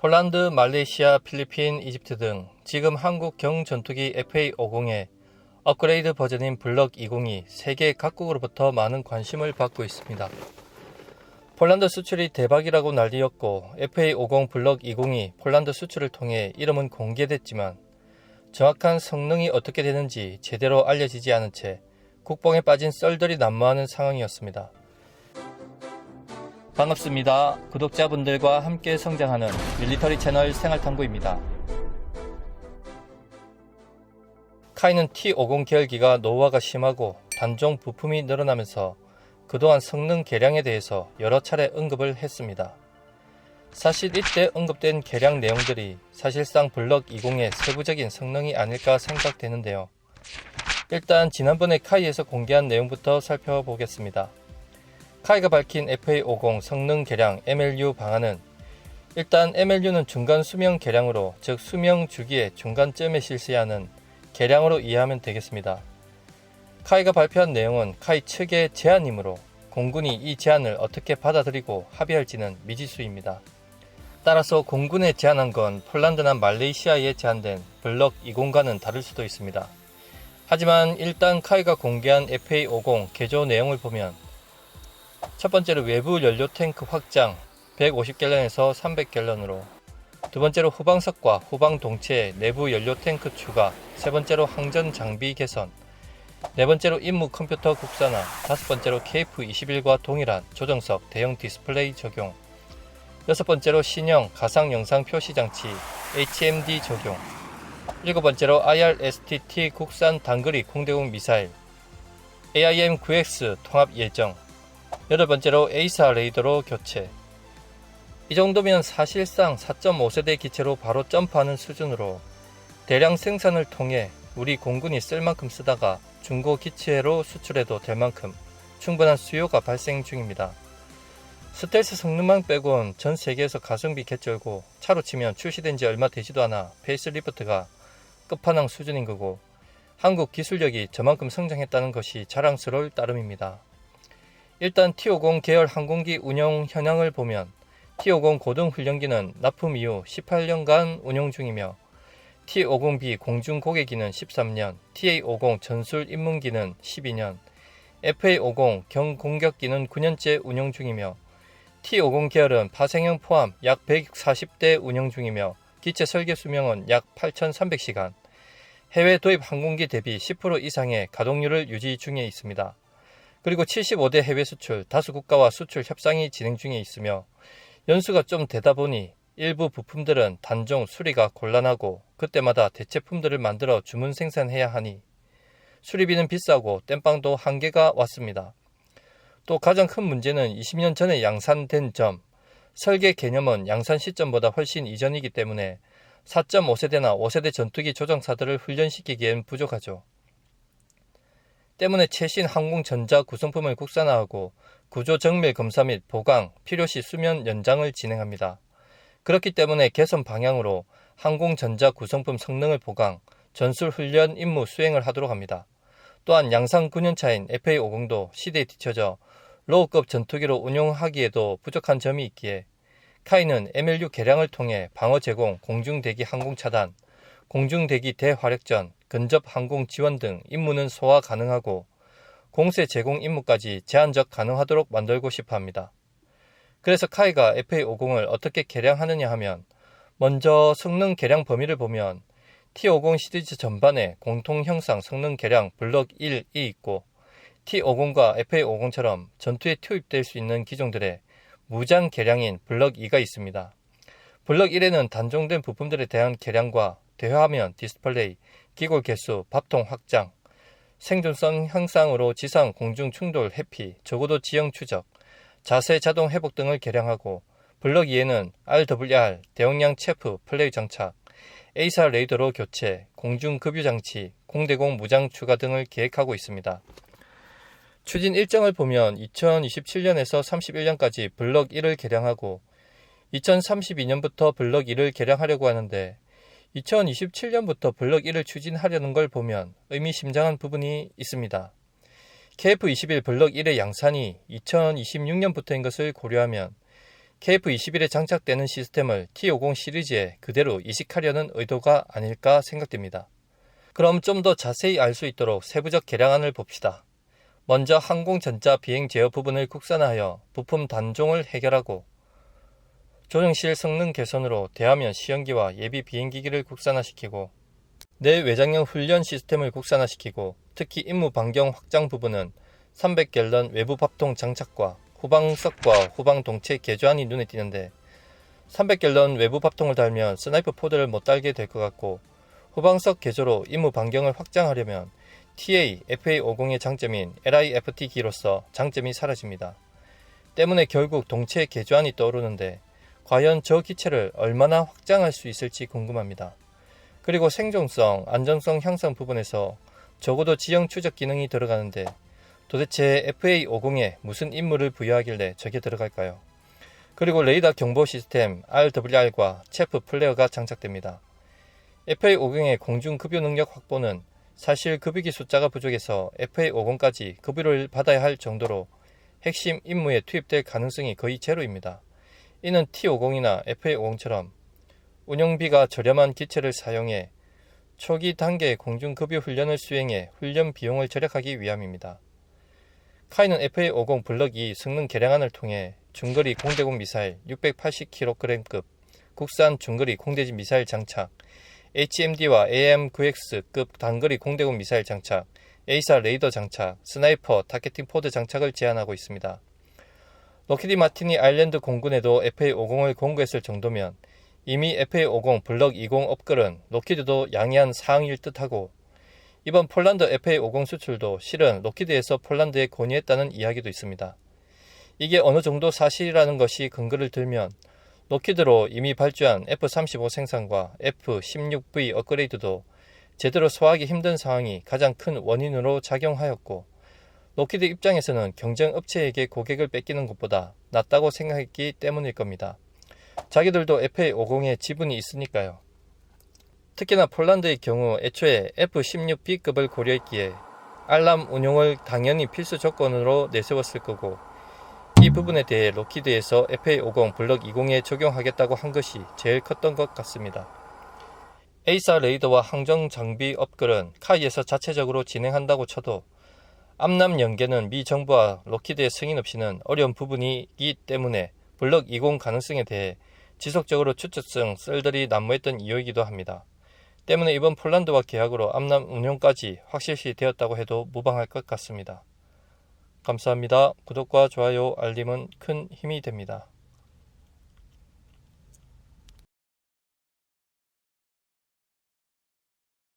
폴란드, 말레이시아, 필리핀, 이집트 등 지금 한국 경전투기 FA50의 업그레이드 버전인 블럭 20이 세계 각국으로부터 많은 관심을 받고 있습니다. 폴란드 수출이 대박이라고 난리였고 FA50 블럭 20이 폴란드 수출을 통해 이름은 공개됐지만 정확한 성능이 어떻게 되는지 제대로 알려지지 않은 채 국뽕에 빠진 썰들이 난무하는 상황이었습니다. 반갑습니다. 구독자분들과 함께 성장하는 밀리터리 채널 생활탐구입니다. 카이는 T50 계열기가 노후화가 심하고 단종 부품이 늘어나면서 그동안 성능 개량에 대해서 여러 차례 언급을 했습니다. 사실 이때 언급된 개량 내용들이 사실상 블럭 20의 세부적인 성능이 아닐까 생각되는데요. 일단 지난번에 카이에서 공개한 내용부터 살펴보겠습니다. 카이가 밝힌 FA50 성능 개량 MLU 방안은 일단 MLU는 중간 수명 개량으로 즉 수명 주기의 중간점에 실시하는 개량으로 이해하면 되겠습니다. 카이가 발표한 내용은 카이 측의 제안이므로 공군이 이 제안을 어떻게 받아들이고 합의할지는 미지수입니다. 따라서 공군에 제안한 건 폴란드나 말레이시아에 제안된 블럭 20과는 다를 수도 있습니다. 하지만 일단 카이가 공개한 FA50 개조 내용을 보면 첫 번째로 외부 연료 탱크 확장 150갤런에서 300갤런으로. 두 번째로 후방석과 후방 동체의 내부 연료 탱크 추가 세 번째로 항전 장비 개선 네 번째로 임무 컴퓨터 국산화 다섯 번째로 KF21과 동일한 조정석 대형 디스플레이 적용 여섯 번째로 신형 가상 영상 표시 장치 HMD 적용 일곱 번째로 IRSTT 국산 단거리 공대공 미사일 AIM-9X 통합 예정 여덟 번째로 에이사 레이더로 교체. 이 정도면 사실상 4.5세대 기체로 바로 점프하는 수준으로 대량 생산을 통해 우리 공군이 쓸 만큼 쓰다가 중고 기체로 수출해도 될 만큼 충분한 수요가 발생 중입니다. 스텔스 성능만 빼곤 전 세계에서 가성비 개쩔고 차로 치면 출시된 지 얼마 되지도 않아 페이스리프트가 끝판왕 수준인 거고 한국 기술력이 저만큼 성장했다는 것이 자랑스러울 따름입니다. 일단 T50 계열 항공기 운영 현황을 보면 T50 고등훈련기는 납품 이후 18년간 운용 중이며 T50B 공중 고개기는 13년, TA50 전술 입문기는 12년, FA50 경공격기는 9년째 운용 중이며 T50 계열은 파생형 포함 약 140대 운영 중이며 기체 설계 수명은 약 8,300시간, 해외 도입 항공기 대비 10% 이상의 가동률을 유지 중에 있습니다. 그리고 75대 해외 수출 다수 국가와 수출 협상이 진행 중에 있으며 연수가 좀 되다 보니 일부 부품들은 단종 수리가 곤란하고 그때마다 대체품들을 만들어 주문 생산해야 하니 수리비는 비싸고 땜빵도 한계가 왔습니다. 또 가장 큰 문제는 20년 전에 양산된 점, 설계 개념은 양산 시점보다 훨씬 이전이기 때문에 4.5세대나 5세대 전투기 조종사들을 훈련시키기엔 부족하죠. 때문에 최신 항공 전자 구성품을 국산화하고 구조 정밀 검사 및 보강, 필요시 수면 연장을 진행합니다. 그렇기 때문에 개선 방향으로 항공 전자 구성품 성능을 보강, 전술 훈련 임무 수행을 하도록 합니다. 또한 양상 9년차인 FA50도 시대에 뒤처져 로우급 전투기로 운용하기에도 부족한 점이 있기에 카이는 MLU 개량을 통해 방어 제공, 공중 대기 항공 차단, 공중 대기 대화력전, 근접 항공 지원 등 임무는 소화 가능하고 공세 제공 임무까지 제한적 가능하도록 만들고 싶어 합니다. 그래서 카이가 FA50을 어떻게 개량하느냐 하면 먼저 성능 개량 범위를 보면 T50 시리즈 전반에 공통 형상 성능 개량 블럭 1이 있고 T50과 FA50처럼 전투에 투입될 수 있는 기종들의 무장 개량인 블럭 2가 있습니다. 블럭 1에는 단종된 부품들에 대한 개량과 대화면 디스플레이, 기골 개수, 밥통 확장, 생존성 향상으로 지상 공중 충돌 회피, 적어도 지형 추적, 자세 자동 회복 등을 개량하고 블럭 2에는 RWR, 대용량 체프, 플레이 장착, A사 레이더로 교체, 공중 급유 장치, 공대공 무장 추가 등을 계획하고 있습니다. 추진 일정을 보면 2027년에서 31년까지 블럭 1을 개량하고 2032년부터 블럭 2를 개량하려고 하는데 2027년부터 블럭 1을 추진하려는 걸 보면 의미심장한 부분이 있습니다. KF21 블럭 1의 양산이 2026년부터인 것을 고려하면 KF-21에 장착되는 시스템을 T50 시리즈에 그대로 이식하려는 의도가 아닐까 생각됩니다. 그럼 좀 더 자세히 알 수 있도록 세부적 개량안을 봅시다. 먼저 항공전자 비행 제어 부분을 국산화하여 부품 단종을 해결하고 조정실 성능 개선으로 대화면 시연기와 예비 비행기기를 국산화시키고 내 외장형 훈련 시스템을 국산화시키고 특히 임무 반경 확장 부분은 300갤런 외부 밥통 장착과 후방석과 후방 동체 개조안이 눈에 띄는데 300갤런 외부 밥통을 달면 스나이퍼 포드를 못 달게 될 것 같고 후방석 개조로 임무 반경을 확장하려면 TA FA50의 장점인 LIFT기로서 장점이 사라집니다. 때문에 결국 동체 개조안이 떠오르는데 과연 저 기체를 얼마나 확장할 수 있을지 궁금합니다. 그리고 생존성, 안정성 향상 부분에서 적어도 지형 추적 기능이 들어가는데 도대체 FA50에 무슨 임무를 부여하길래 저게 들어갈까요? 그리고 레이더 경보 시스템 RWR과 체프 플레어가 장착됩니다. FA50의 공중 급유 능력 확보는 사실 급유기 숫자가 부족해서 FA50까지 급유를 받아야 할 정도로 핵심 임무에 투입될 가능성이 거의 제로입니다. 이는 T50이나 FA50처럼 운영비가 저렴한 기체를 사용해 초기 단계 공중급유 훈련을 수행해 훈련 비용을 절약하기 위함입니다. 카이는 FA50 블럭 2 성능 개량안을 통해 중거리 공대공 미사일 680kg급 국산 중거리 공대지 미사일 장착, HMD와 AM9X급 단거리 공대공 미사일 장착, A사 레이더 장착, 스나이퍼 타겟팅 포드 장착을 제안하고 있습니다. 로키디 마티니 아일랜드 공군에도 FA50을 공구했을 정도면 이미 FA50 블럭 20 업글은 로키드도 양해한 사항일 듯하고 이번 폴란드 FA50 수출도 실은 로키드에서 폴란드에 건의했다는 이야기도 있습니다. 이게 어느 정도 사실이라는 것이 근거를 들면 로키드로 이미 발주한 F-35 생산과 F-16V 업그레이드도 제대로 소화하기 힘든 상황이 가장 큰 원인으로 작용하였고 로키드 입장에서는 경쟁 업체에게 고객을 뺏기는 것보다 낫다고 생각했기 때문일 겁니다. 자기들도 FA50에 지분이 있으니까요. 특히나 폴란드의 경우 애초에 F-16B급을 고려했기에 알람 운용을 당연히 필수 조건으로 내세웠을 거고 이 부분에 대해 로키드에서 FA50 블럭 20에 적용하겠다고 한 것이 제일 컸던 것 같습니다. A사 레이더와 항정 장비 업글은 카이에서 자체적으로 진행한다고 쳐도 암남 연계는 미 정부와 로키드의 승인 없이는 어려운 부분이기 때문에 블럭 20 가능성에 대해 지속적으로 추측성 썰들이 난무했던 이유이기도 합니다. 때문에 이번 폴란드와 계약으로 암남 운용까지 확실시 되었다고 해도 무방할 것 같습니다. 감사합니다. 구독과 좋아요, 알림은 큰 힘이 됩니다.